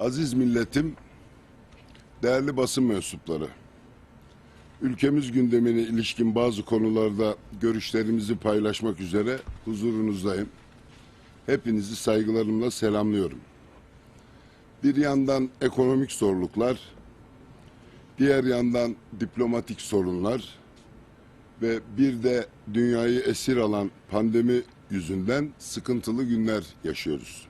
Aziz milletim, değerli basın mensupları, ülkemiz gündemine ilişkin bazı konularda görüşlerimizi paylaşmak üzere huzurunuzdayım. Hepinizi saygılarımla selamlıyorum. Bir yandan ekonomik zorluklar, diğer yandan diplomatik sorunlar ve bir de dünyayı esir alan pandemi yüzünden sıkıntılı günler yaşıyoruz.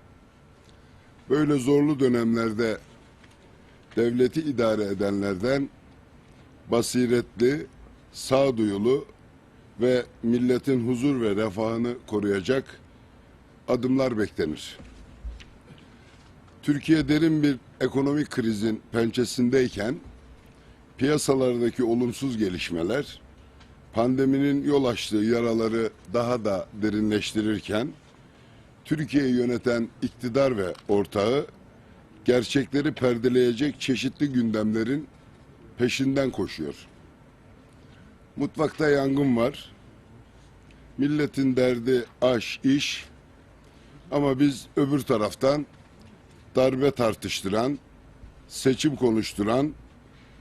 Böyle zorlu dönemlerde devleti idare edenlerden basiretli, sağduyulu ve milletin huzur ve refahını koruyacak adımlar beklenir. Türkiye derin bir ekonomik krizin pençesindeyken piyasalardaki olumsuz gelişmeler pandeminin yol açtığı yaraları daha da derinleştirirken Türkiye'yi yöneten iktidar ve ortağı gerçekleri perdeleyecek çeşitli gündemlerin peşinden koşuyor. Mutfakta yangın var. Milletin derdi aş, iş. Ama biz öbür taraftan darbe tartıştıran, seçim konuşturan,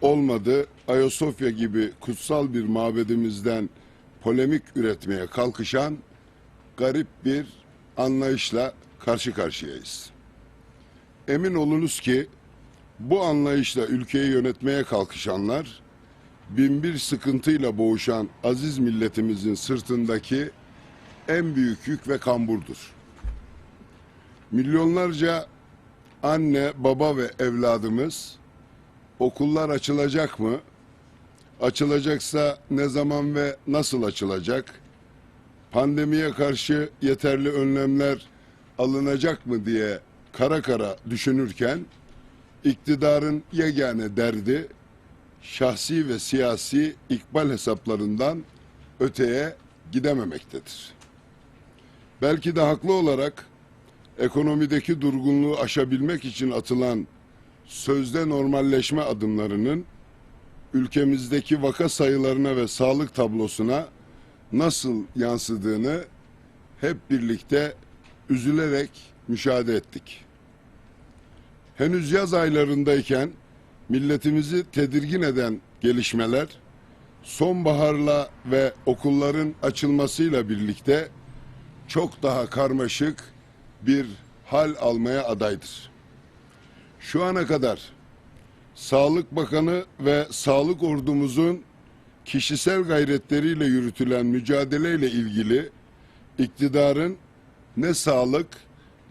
olmadı Ayasofya gibi kutsal bir mabedimizden polemik üretmeye kalkışan garip bir anlayışla karşı karşıyayız. Emin olunuz ki bu anlayışla ülkeyi yönetmeye kalkışanlar binbir sıkıntıyla boğuşan aziz milletimizin sırtındaki en büyük yük ve kamburdur. Milyonlarca anne, baba ve evladımız okullar açılacak mı? Açılacaksa ne zaman ve nasıl açılacak? Pandemiye karşı yeterli önlemler alınacak mı diye kara kara düşünürken iktidarın yegane derdi şahsi ve siyasi ikbal hesaplarından öteye gidememektedir. Belki de haklı olarak ekonomideki durgunluğu aşabilmek için atılan sözde normalleşme adımlarının ülkemizdeki vaka sayılarına ve sağlık tablosuna nasıl yansıdığını hep birlikte üzülerek müşahede ettik. Henüz yaz aylarındayken milletimizi tedirgin eden gelişmeler sonbaharla ve okulların açılmasıyla birlikte çok daha karmaşık bir hal almaya adaydır. Şu ana kadar Sağlık Bakanı ve Sağlık Ordumuzun kişisel gayretleriyle yürütülen mücadeleyle ilgili iktidarın ne sağlık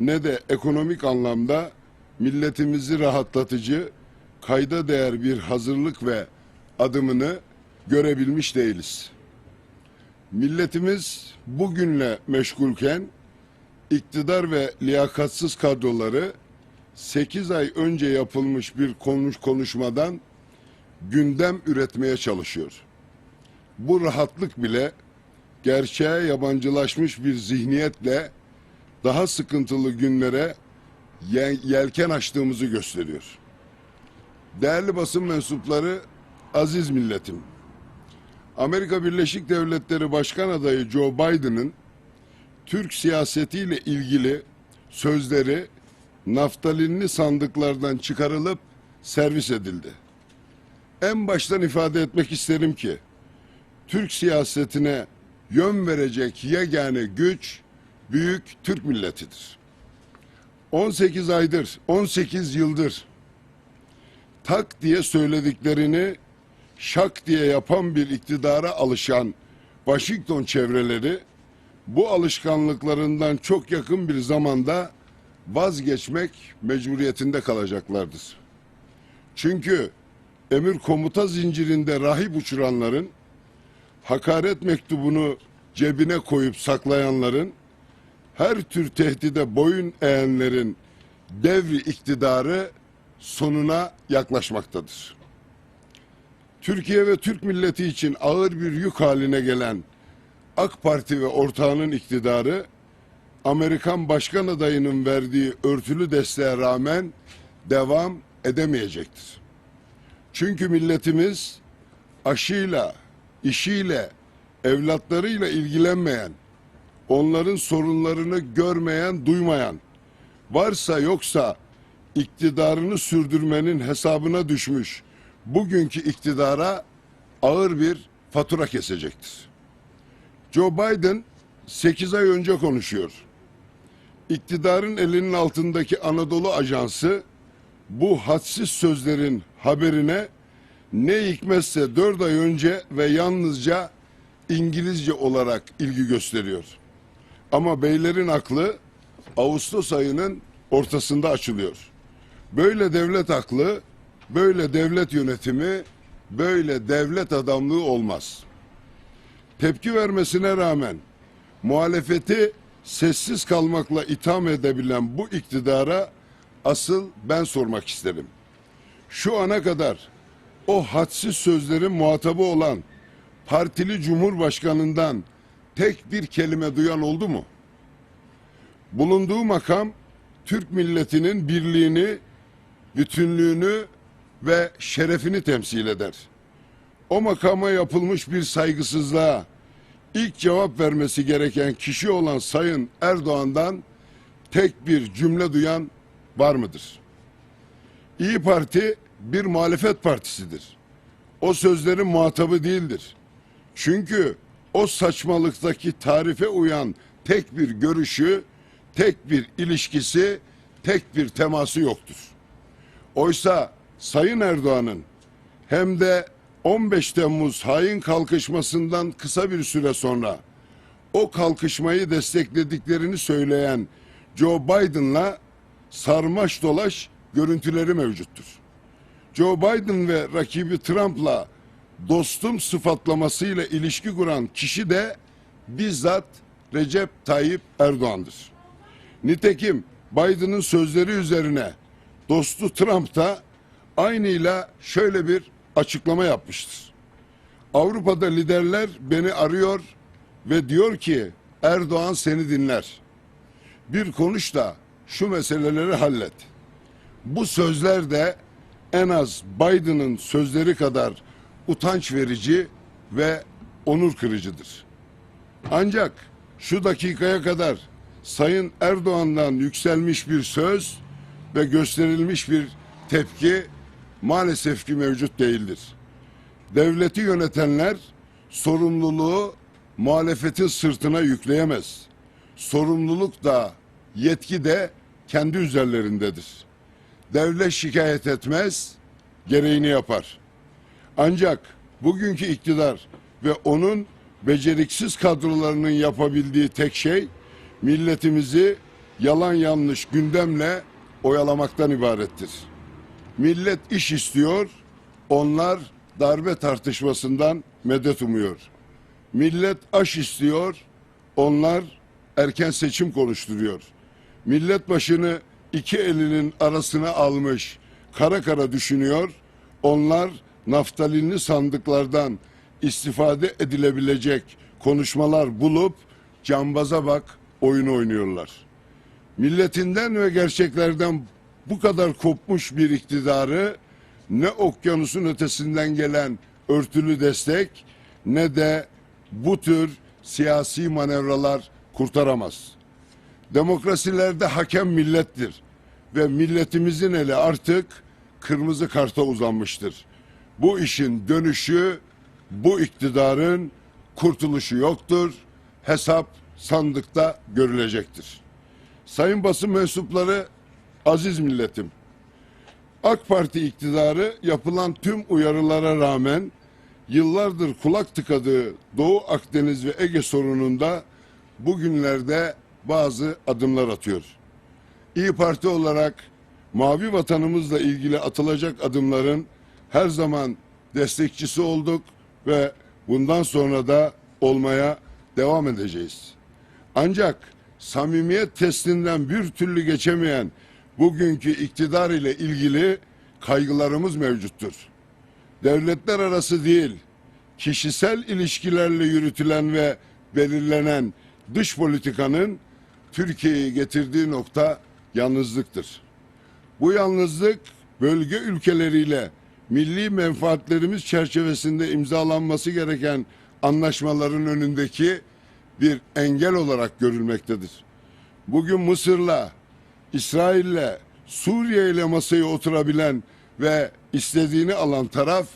ne de ekonomik anlamda milletimizi rahatlatıcı, kayda değer bir hazırlık ve adımını görebilmiş değiliz. Milletimiz bugünle meşgulken iktidar ve liyakatsız kadroları 8 ay önce yapılmış bir konuş konuşmadan gündem üretmeye çalışıyor. Bu rahatlık bile gerçeğe yabancılaşmış bir zihniyetle daha sıkıntılı günlere ye- yelken açtığımızı gösteriyor. Değerli basın mensupları, aziz milletim. Amerika Birleşik Devletleri Başkan adayı Joe Biden'ın Türk siyasetiyle ilgili sözleri naftalinli sandıklardan çıkarılıp servis edildi. En baştan ifade etmek isterim ki Türk siyasetine yön verecek yegane güç büyük Türk milletidir. 18 aydır, 18 yıldır tak diye söylediklerini şak diye yapan bir iktidara alışan Washington çevreleri bu alışkanlıklarından çok yakın bir zamanda vazgeçmek mecburiyetinde kalacaklardır. Çünkü emir komuta zincirinde rahip uçuranların, hakaret mektubunu cebine koyup saklayanların, her tür tehdide boyun eğenlerin devri iktidarı sonuna yaklaşmaktadır. Türkiye ve Türk milleti için ağır bir yük haline gelen AK Parti ve ortağının iktidarı Amerikan başkan adayının verdiği örtülü desteğe rağmen devam edemeyecektir. Çünkü milletimiz aşıyla, işiyle, evlatlarıyla ilgilenmeyen, onların sorunlarını görmeyen, duymayan, varsa yoksa iktidarını sürdürmenin hesabına düşmüş bugünkü iktidara ağır bir fatura kesecektir. Joe Biden 8 ay önce konuşuyor. İktidarın elinin altındaki Anadolu Ajansı bu hadsiz sözlerin haberine ne hikmetse 4 ay önce ve yalnızca İngilizce olarak ilgi gösteriyor. Ama beylerin aklı Ağustos ayının ortasında açılıyor. Böyle devlet aklı, böyle devlet yönetimi, böyle devlet adamlığı olmaz. Tepki vermesine rağmen muhalefeti sessiz kalmakla itham edebilen bu iktidara asıl ben sormak isterim. Şu ana kadar o hadsiz sözlerin muhatabı olan partili cumhurbaşkanından tek bir kelime duyan oldu mu? Bulunduğu makam Türk milletinin birliğini, bütünlüğünü ve şerefini temsil eder. O makama yapılmış bir saygısızlığa ilk cevap vermesi gereken kişi olan Sayın Erdoğan'dan tek bir cümle duyan var mıdır? İyi Parti bir muhalefet partisidir. O sözlerin muhatabı değildir. Çünkü o saçmalıktaki tarife uyan tek bir görüşü, tek bir ilişkisi, tek bir teması yoktur. Oysa Sayın Erdoğan'ın hem de 15 Temmuz hain kalkışmasından kısa bir süre sonra o kalkışmayı desteklediklerini söyleyen Joe Biden'la sarmaş dolaş görüntüleri mevcuttur. Joe Biden ve rakibi Trump'la dostum sıfatlamasıyla ilişki kuran kişi de bizzat Recep Tayyip Erdoğan'dır. Nitekim Biden'ın sözleri üzerine dostu Trump da aynıyla şöyle bir açıklama yapmıştır. Avrupa'da liderler beni arıyor ve diyor ki Erdoğan seni dinler. Bir konuş da şu meseleleri hallet. Bu sözler de en az Biden'ın sözleri kadar utanç verici ve onur kırıcıdır. Ancak şu dakikaya kadar Sayın Erdoğan'dan yükselmiş bir söz ve gösterilmiş bir tepki maalesef ki mevcut değildir. Devleti yönetenler sorumluluğu muhalefetin sırtına yükleyemez. Sorumluluk da yetki de kendi üzerlerindedir. Devlet şikayet etmez, gereğini yapar. Ancak bugünkü iktidar ve onun beceriksiz kadrolarının yapabildiği tek şey milletimizi yalan yanlış gündemle oyalamaktan ibarettir. Millet iş istiyor, onlar darbe tartışmasından medet umuyor. Millet aş istiyor, onlar erken seçim konuşturuyor. Millet başını iki elinin arasına almış, kara kara düşünüyor, onlar naftalinli sandıklardan istifade edilebilecek konuşmalar bulup cambaza bak oyunu oynuyorlar. Milletinden ve gerçeklerden bu kadar kopmuş bir iktidarı ne okyanusun ötesinden gelen örtülü destek ne de bu tür siyasi manevralar kurtaramaz. Demokrasilerde hakem millettir ve milletimizin eli artık kırmızı karta uzanmıştır. Bu işin dönüşü bu iktidarın kurtuluşu yoktur. Hesap sandıkta görülecektir. Sayın basın mensupları, aziz milletim. AK Parti iktidarı yapılan tüm uyarılara rağmen yıllardır kulak tıkadığı Doğu Akdeniz ve Ege sorununda bugünlerde bazı adımlar atıyor. İyi Parti olarak mavi vatanımızla ilgili atılacak adımların her zaman destekçisi olduk ve bundan sonra da olmaya devam edeceğiz. Ancak samimiyet testinden bir türlü geçemeyen bugünkü iktidar ile ilgili kaygılarımız mevcuttur. Devletler arası değil, kişisel ilişkilerle yürütülen ve belirlenen dış politikanın Türkiye'yi getirdiği nokta yalnızlıktır. Bu yalnızlık bölge ülkeleriyle milli menfaatlerimiz çerçevesinde imzalanması gereken anlaşmaların önündeki bir engel olarak görülmektedir. Bugün Mısır'la, İsrail'le, Suriye ile masaya oturabilen ve istediğini alan taraf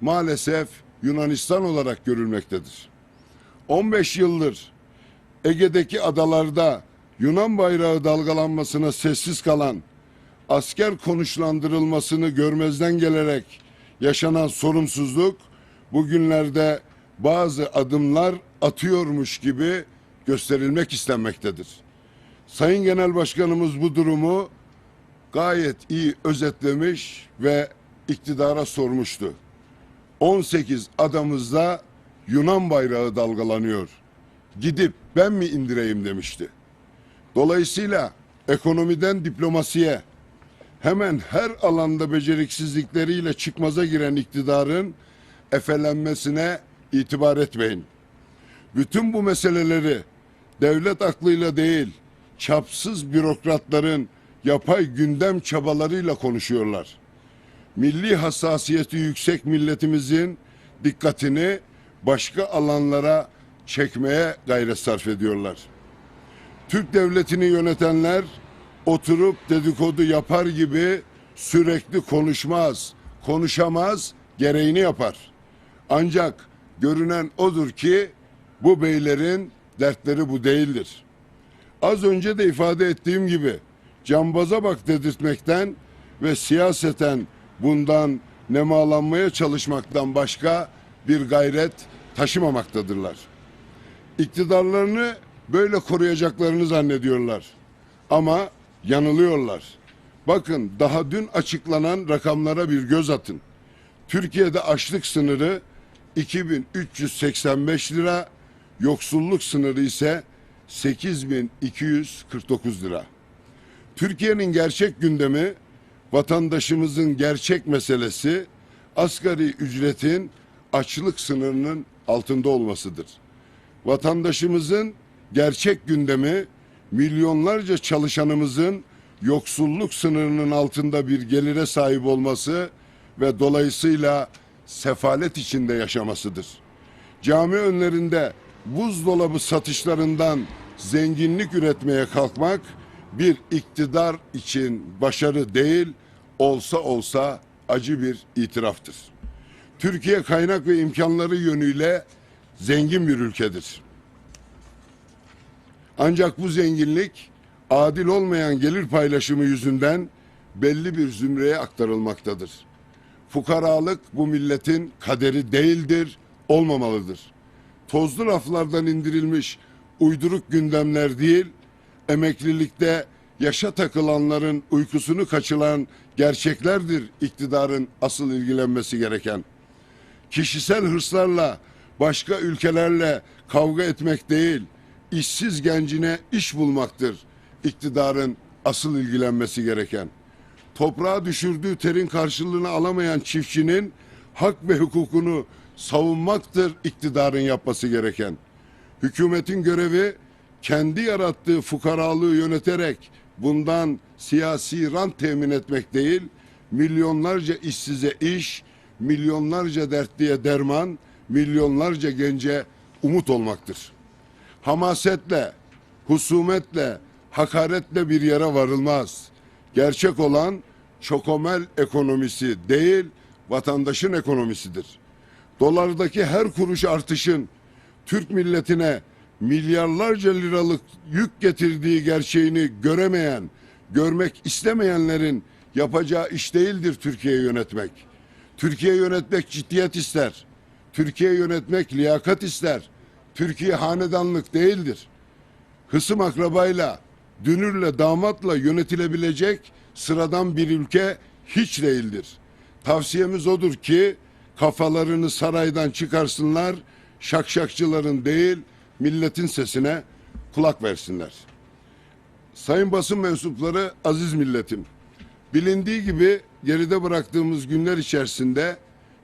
maalesef Yunanistan olarak görülmektedir. 15 yıldır Ege'deki adalarda Yunan bayrağı dalgalanmasına sessiz kalan, asker konuşlandırılmasını görmezden gelerek yaşanan sorumsuzluk bugünlerde bazı adımlar atıyormuş gibi gösterilmek istenmektedir. Sayın Genel Başkanımız bu durumu gayet iyi özetlemiş ve iktidara sormuştu. 18 adamızda Yunan bayrağı dalgalanıyor. Gidip ben mi indireyim demişti. Dolayısıyla ekonomiden diplomasiye hemen her alanda beceriksizlikleriyle çıkmaza giren iktidarın efelenmesine itibar etmeyin. Bütün bu meseleleri devlet aklıyla değil, çapsız bürokratların yapay gündem çabalarıyla konuşuyorlar. Milli hassasiyeti yüksek milletimizin dikkatini başka alanlara çekmeye gayret sarf ediyorlar. Türk devletini yönetenler oturup dedikodu yapar gibi sürekli konuşmaz, konuşamaz, gereğini yapar. Ancak görünen odur ki bu beylerin dertleri bu değildir. Az önce de ifade ettiğim gibi cambaza bak dedirtmekten ve siyaseten bundan nemalanmaya çalışmaktan başka bir gayret taşımamaktadırlar. İktidarlarını böyle koruyacaklarını zannediyorlar. Ama yanılıyorlar. Bakın daha dün açıklanan rakamlara bir göz atın. Türkiye'de açlık sınırı 2385 lira, yoksulluk sınırı ise 8249 lira. Türkiye'nin gerçek gündemi vatandaşımızın gerçek meselesi asgari ücretin açlık sınırının altında olmasıdır. Vatandaşımızın gerçek gündemi milyonlarca çalışanımızın yoksulluk sınırının altında bir gelire sahip olması ve dolayısıyla sefalet içinde yaşamasıdır. Cami önlerinde buzdolabı satışlarından zenginlik üretmeye kalkmak bir iktidar için başarı değil, olsa olsa acı bir itiraftır. Türkiye kaynak ve imkanları yönüyle zengin bir ülkedir. Ancak bu zenginlik adil olmayan gelir paylaşımı yüzünden belli bir zümreye aktarılmaktadır. Fukaralık bu milletin kaderi değildir, olmamalıdır. Tozlu raflardan indirilmiş uyduruk gündemler değil, emeklilikte yaşa takılanların uykusunu kaçıran gerçeklerdir iktidarın asıl ilgilenmesi gereken. Kişisel hırslarla başka ülkelerle kavga etmek değil, işsiz gencine iş bulmaktır iktidarın asıl ilgilenmesi gereken. Toprağa düşürdüğü terin karşılığını alamayan çiftçinin hak ve hukukunu savunmaktır iktidarın yapması gereken. Hükümetin görevi kendi yarattığı fukaralığı yöneterek bundan siyasi rant temin etmek değil, milyonlarca işsize iş, milyonlarca dertliye derman, milyonlarca gence umut olmaktır. Hamasetle, husumetle, hakaretle bir yere varılmaz. Gerçek olan çokomel ekonomisi değil, vatandaşın ekonomisidir. Dolardaki her kuruş artışın Türk milletine milyarlarca liralık yük getirdiği gerçeğini göremeyen, görmek istemeyenlerin yapacağı iş değildir Türkiye yönetmek. Türkiye yönetmek ciddiyet ister. Türkiye yönetmek liyakat ister. Türkiye hanedanlık değildir. Hısım akrabayla, dünürle, damatla yönetilebilecek sıradan bir ülke hiç değildir. Tavsiyemiz odur ki kafalarını saraydan çıkarsınlar, şakşakçıların değil, milletin sesine kulak versinler. Sayın basın mensupları, aziz milletim. Bilindiği gibi geride bıraktığımız günler içerisinde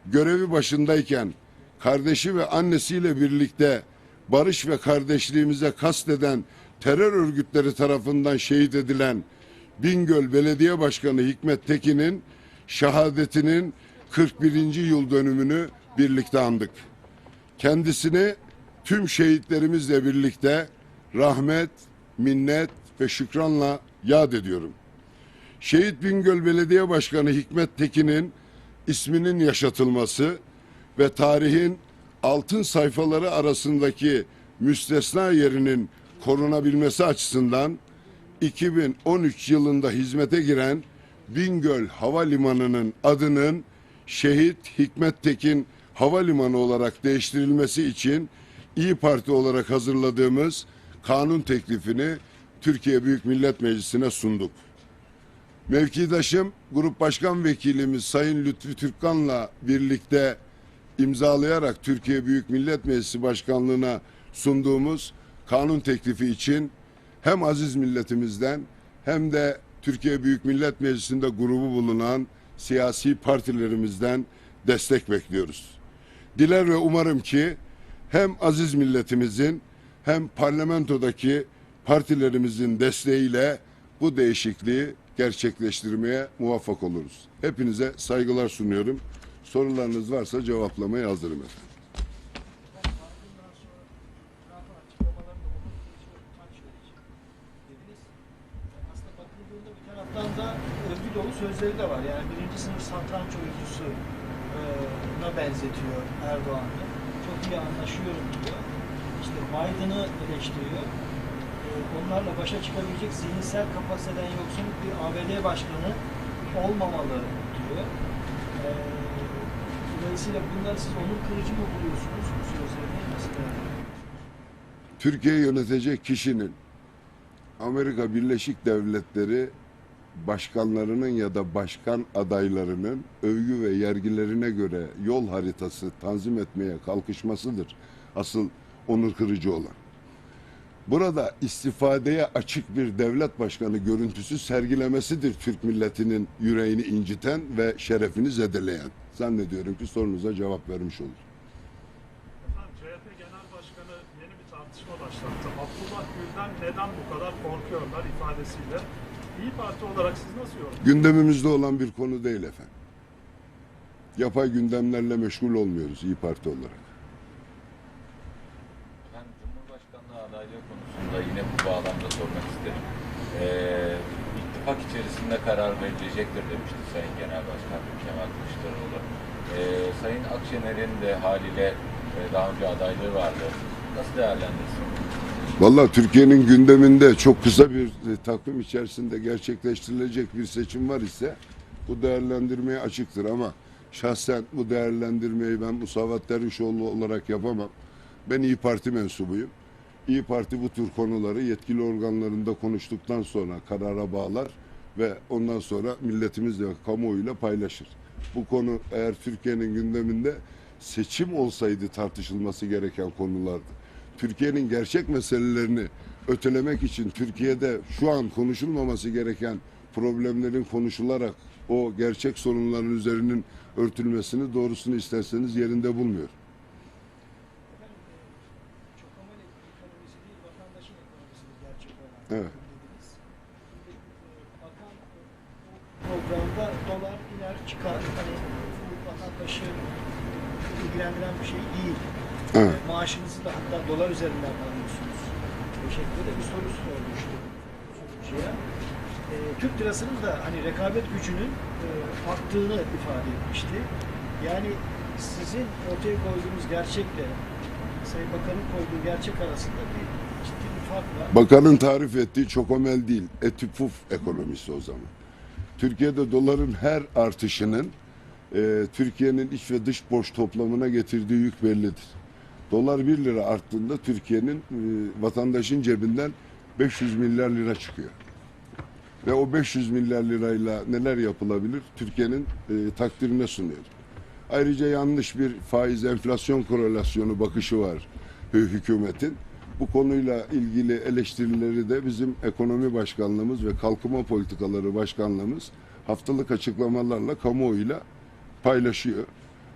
görevi başındayken kardeşi ve annesiyle birlikte barış ve kardeşliğimize kasteden terör örgütleri tarafından şehit edilen Bingöl Belediye Başkanı Hikmet Tekin'in şehadetinin 41. yıl dönümünü birlikte andık. Kendisini tüm şehitlerimizle birlikte rahmet, minnet ve şükranla yad ediyorum. Şehit Bingöl Belediye Başkanı Hikmet Tekin'in isminin yaşatılması ve tarihin altın sayfaları arasındaki müstesna yerinin korunabilmesi açısından 2013 yılında hizmete giren Bingöl Havalimanı'nın adının Şehit Hikmet Tekin Havalimanı olarak değiştirilmesi için İyi Parti olarak hazırladığımız kanun teklifini Türkiye Büyük Millet Meclisi'ne sunduk. Mevkidaşım Grup Başkan Vekilimiz Sayın Lütfü Türkkan'la birlikte imzalayarak Türkiye Büyük Millet Meclisi Başkanlığı'na sunduğumuz kanun teklifi için hem aziz milletimizden hem de Türkiye Büyük Millet Meclisi'nde grubu bulunan siyasi partilerimizden destek bekliyoruz. Diler ve umarım ki hem aziz milletimizin hem parlamentodaki partilerimizin desteğiyle bu değişikliği gerçekleştirmeye muvaffak oluruz. Hepinize saygılar sunuyorum. Sorularınız varsa cevaplamaya hazırım efendim. Taraftan da övgü dolu sözleri de var. Yani birinci sınıf satranç oyuncusu e, na benzetiyor Erdoğan'ı. Çok iyi anlaşıyorum diyor. İşte Biden'ı eleştiriyor. E, onlarla başa çıkabilecek zihinsel kapasiteden yoksun bir ABD başkanı olmamalı diyor. Dolayısıyla bunları siz onur kırıcı mı buluyorsunuz? Türkiye yönetecek kişinin Amerika Birleşik Devletleri başkanlarının ya da başkan adaylarının övgü ve yergilerine göre yol haritası tanzim etmeye kalkışmasıdır. Asıl onur kırıcı olan. Burada istifadeye açık bir devlet başkanı görüntüsü sergilemesidir Türk milletinin yüreğini inciten ve şerefini zedeleyen. Zannediyorum ki sorunuza cevap vermiş olur. Efendim CHP Genel Başkanı yeni bir tartışma başlattı. Abdullah Gül'den neden bu kadar korkuyorlar ifadesiyle. İyi Parti olarak siz nasıl yorumluyorsunuz? Gündemimizde olan bir konu değil efendim. Yapay gündemlerle meşgul olmuyoruz İyi Parti olarak. Ben Cumhurbaşkanlığı adaylığı konusunda yine bu bağlamda sormak isterim. Ee, ittifak içerisinde karar verilecektir demişti Sayın Genel Başkan Kemal Kılıçdaroğlu. Ee, Sayın Akşener'in de haliyle e, daha önce adaylığı vardı. Nasıl değerlendirsin? Vallahi Türkiye'nin gündeminde çok kısa bir e, takvim içerisinde gerçekleştirilecek bir seçim var ise bu değerlendirmeye açıktır ama şahsen bu değerlendirmeyi ben Musavat Dervişoğlu olarak yapamam. Ben İyi Parti mensubuyum. İyi Parti bu tür konuları yetkili organlarında konuştuktan sonra karara bağlar ve ondan sonra milletimizle kamuoyuyla paylaşır. Bu konu eğer Türkiye'nin gündeminde seçim olsaydı tartışılması gereken konulardı. Türkiye'nin gerçek meselelerini ötelemek için Türkiye'de şu an konuşulmaması gereken problemlerin konuşularak o gerçek sorunların üzerinin örtülmesini doğrusunu isterseniz yerinde bulmuyor. Efendim, e, çok amal ekonomisi değil, vatandaşın ekonomisidir gerçek olan. Evet. programda dolar iner çıkar. Hani bu vatandaşı ilgilendiren bir şey değil. Evet. E, Maaşınızı da hatta dolar üzerinden alıyorsunuz. Bu şekilde de bir soru sormuştu sunucuya. E, Türk lirasının da hani rekabet gücünün e, arttığını ifade etmişti. Yani sizin ortaya koyduğunuz gerçekle Sayın Bakan'ın koyduğu gerçek arasında bir ciddi bir fark var. Bakanın tarif ettiği çok omel değil, etüpuf ekonomisi o zaman. Türkiye'de doların her artışının e, Türkiye'nin iç ve dış borç toplamına getirdiği yük bellidir. Dolar 1 lira arttığında Türkiye'nin e, vatandaşın cebinden 500 milyar lira çıkıyor. Ve o 500 milyar lirayla neler yapılabilir? Türkiye'nin e, takdirine sunuyor. Ayrıca yanlış bir faiz enflasyon korelasyonu bakışı var hü- hükümetin. Bu konuyla ilgili eleştirileri de bizim ekonomi başkanlığımız ve kalkınma politikaları başkanlığımız haftalık açıklamalarla kamuoyuyla paylaşıyor.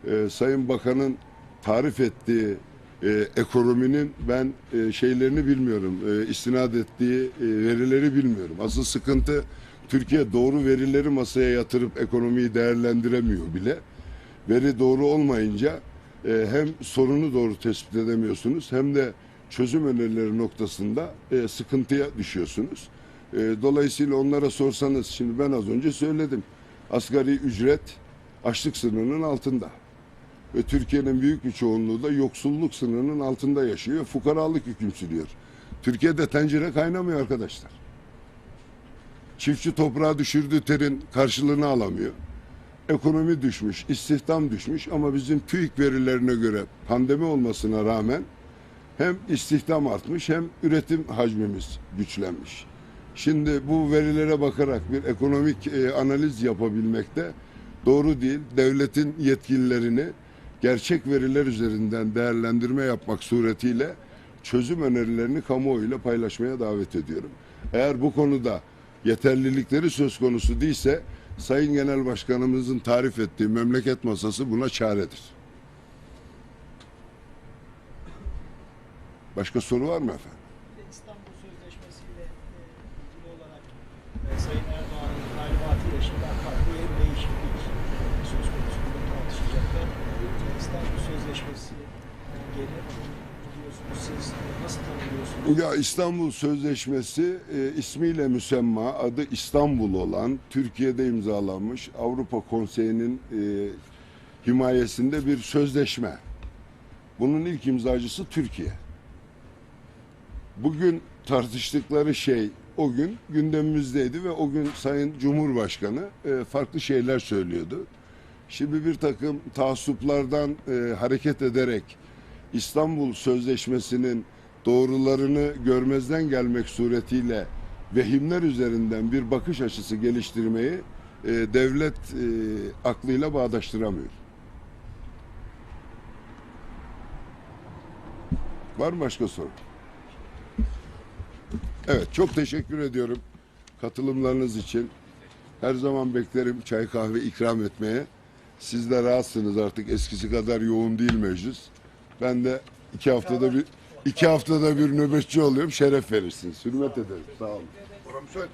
Ee, Sayın Bakan'ın tarif ettiği e, ekonominin ben e, şeylerini bilmiyorum, e, istinad ettiği e, verileri bilmiyorum. Asıl sıkıntı Türkiye doğru verileri masaya yatırıp ekonomiyi değerlendiremiyor bile. Veri doğru olmayınca e, hem sorunu doğru tespit edemiyorsunuz hem de çözüm önerileri noktasında e, sıkıntıya düşüyorsunuz. E, dolayısıyla onlara sorsanız şimdi ben az önce söyledim. Asgari ücret açlık sınırının altında. Ve Türkiye'nin büyük bir çoğunluğu da yoksulluk sınırının altında yaşıyor. Fukaralık hüküm sürüyor. Türkiye'de tencere kaynamıyor arkadaşlar. Çiftçi toprağa düşürdüğü terin karşılığını alamıyor. Ekonomi düşmüş, istihdam düşmüş ama bizim TÜİK verilerine göre pandemi olmasına rağmen hem istihdam artmış hem üretim hacmimiz güçlenmiş. Şimdi bu verilere bakarak bir ekonomik e, analiz yapabilmekte doğru değil. Devletin yetkililerini gerçek veriler üzerinden değerlendirme yapmak suretiyle çözüm önerilerini kamuoyuyla paylaşmaya davet ediyorum. Eğer bu konuda yeterlilikleri söz konusu değilse Sayın Genel Başkanımızın tarif ettiği memleket masası buna çaredir. Başka soru var mı efendim? İstanbul Sözleşmesi ile e, ilgili olarak e, Sayın Erdoğan'ın talimatıyla şimdi AK Parti'ye bir değişiklik söz konusu bunu tartışacaklar. E, İstanbul Sözleşmesi geri biliyorsunuz siz nasıl tanımlıyorsunuz? Ya İstanbul Sözleşmesi e, ismiyle müsemma adı İstanbul olan Türkiye'de imzalanmış Avrupa Konseyi'nin e, himayesinde bir sözleşme. Bunun ilk imzacısı Türkiye. Bugün tartıştıkları şey o gün gündemimizdeydi ve o gün Sayın Cumhurbaşkanı e, farklı şeyler söylüyordu. Şimdi bir takım taassuplardan e, hareket ederek İstanbul Sözleşmesi'nin doğrularını görmezden gelmek suretiyle vehimler üzerinden bir bakış açısı geliştirmeyi e, devlet e, aklıyla bağdaştıramıyor. Var mı başka soru? Evet, çok teşekkür ediyorum katılımlarınız için. Her zaman beklerim çay kahve ikram etmeye. Siz de rahatsınız artık eskisi kadar yoğun değil meclis. Ben de iki haftada bir iki haftada bir nöbetçi oluyorum. Şeref verirsiniz. Hürmet ederim. Sağ olun. Oram söyle.